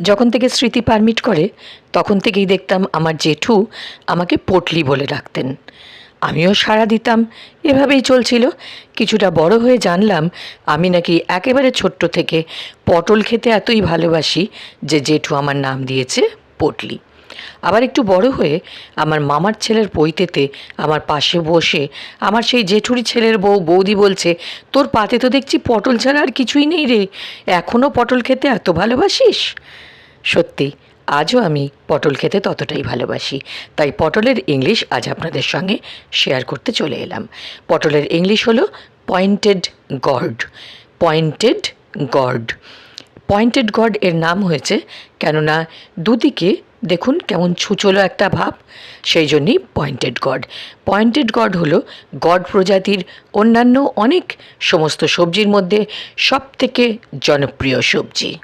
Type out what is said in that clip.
যখন থেকে স্মৃতি পারমিট করে, তখন থেকেই দেখতাম আমার জেঠু আমাকে পটলি বলে ডাকতেন। আমিও সাড়া দিতাম, এভাবেই চলছিল। কিছুটা বড় হয়ে জানলাম, আমি নাকি একেবারে ছোট্ট থেকে পটল খেতে এতই ভালোবাসি যে জেঠু আমার নাম দিয়েছে পটলি। আবার একটু বড় হয়ে আমার মামার ছেলের পৈতেতে আমার পাশে বসে আমার সেই জেঠুরি ছেলের বউ, বৌদি বলছে, তোর পাতে তো দেখছি পটল ছাড়া আর কিছুই নেই রে। এখনও পটল খেতে এত ভালোবাসিস? সত্যি, আজও আমি পটল খেতে ততটাই ভালোবাসি। তাই পটলের ইংলিশ আজ আপনাদের সঙ্গে শেয়ার করতে চলে এলাম। পটলের ইংলিশ হলো pointed gourd pointed gourd pointed gourd এর নাম হয়েছে কেননা দুদিকে দেখুন কেমন ছুচলো একটা ভাব, সেই জন্যই পয়েন্টেড গড পয়েন্টেড গড হলো গড প্রজাতির অন্যান্য অনেক সমস্ত সবজির মধ্যে সবথেকে জনপ্রিয় সবজি।